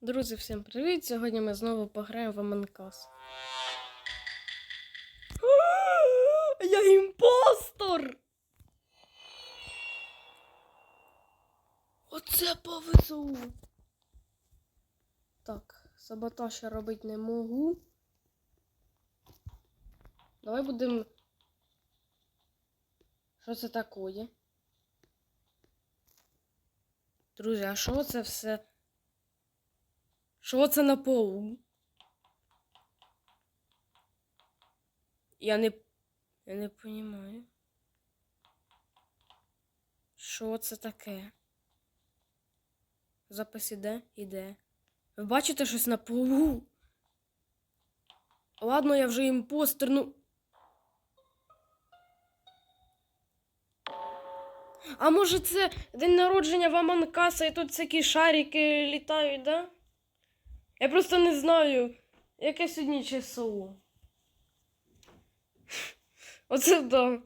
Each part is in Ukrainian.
Друзі, всім привіт! Сьогодні ми знову пограємо в Us. Я імпостор! Оце повезло! Так, саботаж я робити не можу. Давай будемо. Що це таке? Друзі, а що це все? Що це на полу? Я не. Я не розумію. Що це таке? Запис іде? Іде. Ви бачите щось на полу? Ладно, я вже імпостер, ну. А може це день народження в Аманкаса і тут всякі шарики літають, да? Я просто не знаю, яке сьогодні число. Оце да.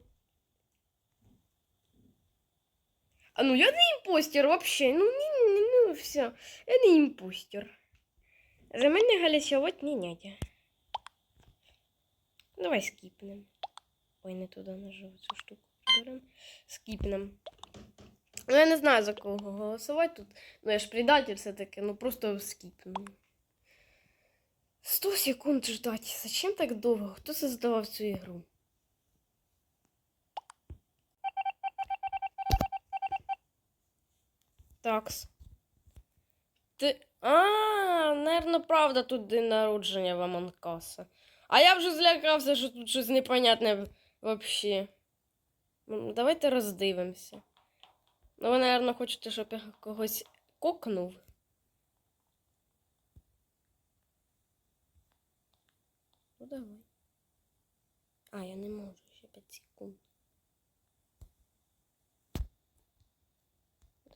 А ну я не імпостер вообще. Ну, ні, ні, ну все. Я не імпостер. За мене голосувати не надо. Давай скіпнем. Ой, не туди нажав цю штуку. Приберем. Скіпнем. Ну, я не знаю, за кого голосувати тут. Ну, я ж предатель все-таки, ну просто скіпну. 100 секунд ждать. Зачем так довго? Хто создавав цю ігру? Такс. Ти. А, наверно, правда, тут день народження в Аманкаса. А я вже злякався, що тут щось непонятне вообще. Ну, Давайте роздивимося. Ну, ви, наверно, хочете, щоб я когось кокнув. Ну давай. А, я не можу ще 5 секунд.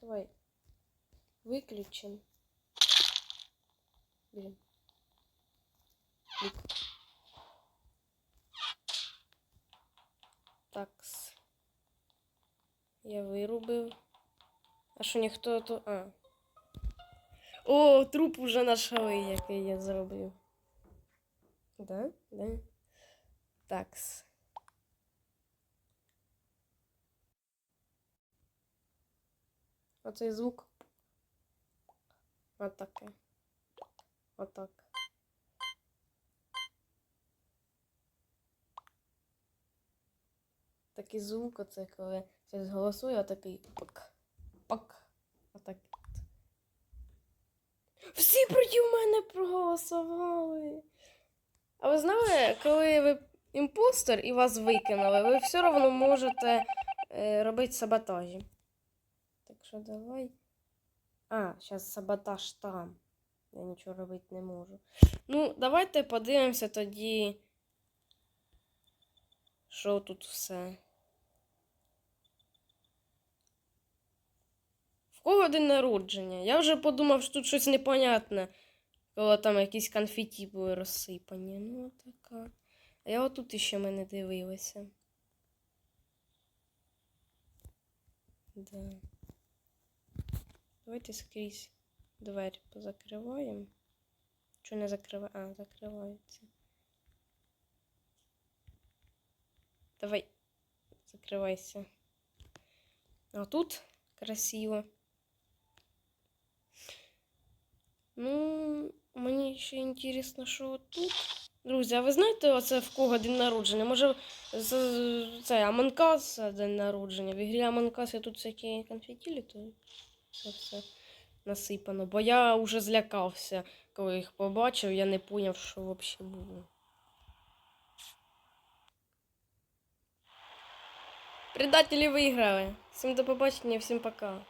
Давай. Выключим. Блин. Такс. Я вирубив. А що ніхто то. А. О, труп уже нашли, який я зробив. Да? Да. Такс. Оцей звук. Отаке. Отак. Такий звук, оце коли хтось голосує, отакий пак. Пак. Отак. Всі проти мене проголосували. А ви знали, коли ви імпостер і вас викинули, ви все одно можете е, робити саботажі. Так що давай. А, зараз саботаж там. Я нічого робити не можу. Ну, давайте подивимося тоді. Що тут все. В кого день народження? Я вже подумав, що тут щось непонятне. Коли там якісь конфеті були розсипані. Ну, така. А я отут іще мене дивилася. Да. Давайте скрізь двері позакриваємо. Що не закриває? А, закривається. Давай, закривайся. А тут красиво. Ну, мені ще інтересно, що тут. Друзі, а ви знаєте, оце в кого день народження? Може, це Аманкас день народження. В ігрі Аманкас я тут всякі конфетілі, то це все насипано. Бо я вже злякався, коли їх побачив, я не поняв, що взагалі було. Предателі виграли. Всім до побачення, всім пока.